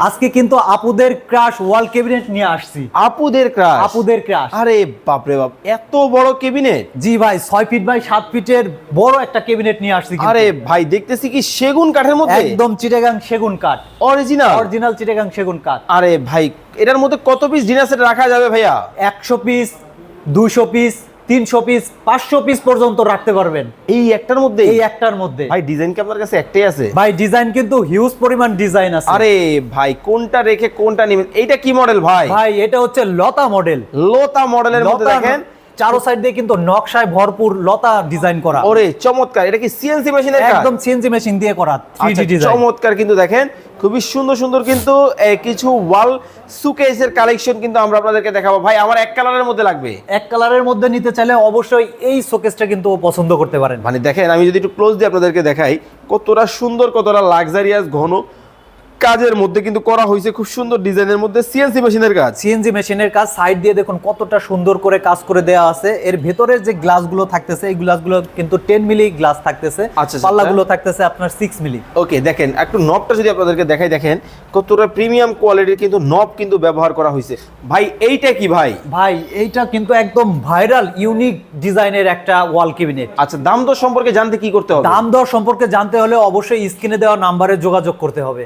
আজকে কিন্তু আপুদের ক্রাশ ওয়াল ক্যাবিনেট নিয়ে আসছি। আপুদের ক্রাশ আপুদের ক্রাশ আরে বাপরে বাপ এত বড় কেবিনেট জি ভাই ছয় ফিট বাই সাত ফিটের বড় একটা ক্যাবিনেট নিয়ে আসছি। আরে ভাই দেখতেছি কি সেগুন কাঠের মধ্যে? একদম চিটাগাং সেগুন কাঠ। অরিজিনাল অরিজিনাল চিটাগাং সেগুন কাঠ। আরে ভাই এটার মধ্যে কত পিস ডিনার সেট রাখা যাবে ভাইয়া? একশো পিস দুশো পিস তিনশো পিস পাঁচশো পিস পর্যন্ত রাখতে পারবেন। এই একটার মধ্যে এই একটার মধ্যে। ভাই ডিজাইন কি আপনার কাছে একটাই আছে? ভাই ডিজাইন কিন্তু হিউজ পরিমাণ ডিজাইন আছে। আরে ভাই কোনটা রেখে কোনটা নেবেন? এইটা কি মডেল ভাই? ভাই এটা হচ্ছে লতা মডেল লতা মডেলের মধ্যে দেখেন। চারো সাইড দিয়ে কিন্তু নকশায় ভরপুর লতা ডিজাইন করা। ওরে চমৎকার। এটা কি সিএনসি মেশিনের একদম সিএনজি মেশিন দিয়ে করা আচ্ছা, চমৎকার কিন্তু দেখেন খুবই সুন্দর সুন্দর কিন্তু কিছু ওয়াল সুকেসের কালেকশন কিন্তু আমরা আপনাদেরকে দেখাবো। ভাই আমার এক কালারের মধ্যে লাগবে। এক কালারের মধ্যে নিতে চাইলে অবশ্যই এই শোকেসটা কিন্তু পছন্দ করতে পারেন। মানে দেখেন আমি যদি একটু ক্লোজ দিয়ে আপনাদেরকে দেখাই কতটা সুন্দর কতটা লাক্সারিয়াস ঘন। কাজের মধ্যে কিন্তু করা হয়েছে খুব সুন্দর ডিজাইনের মধ্যে সিএনসি মেশিনের কাজ। সিএনজি মেশিনের কাজ সাইড দিয়ে দেখুন কতটা সুন্দর করে কাজ করে দেওয়া আছে। এর ভেতরে যে গ্লাসগুলো থাকতেছে এই গ্লাসগুলো কিন্তু টেন মিলি গ্লাস থাকতেছে। আচ্ছা, আচ্ছা। পাল্লাগুলো থাকতেছে আপনার সিক্স মিলি ওকে দেখেন একটু নবটা যদি আপনাদেরকে দেখাই দেখেন কতটা প্রিমিয়াম কোয়ালিটির কিন্তু নব কিন্তু ব্যবহার করা হয়েছে। ভাই এইটা কি ভাই? ভাই এইটা কিন্তু একদম ভাইরাল ইউনিক ডিজাইনের একটা ওয়াল ক্যাবিনেট আচ্ছা দাম দর সম্পর্কে জানতে কি করতে হবে? দাম দর সম্পর্কে জানতে হলে অবশ্যই স্ক্রিনে দেওয়া নাম্বারে যোগাযোগ করতে হবে।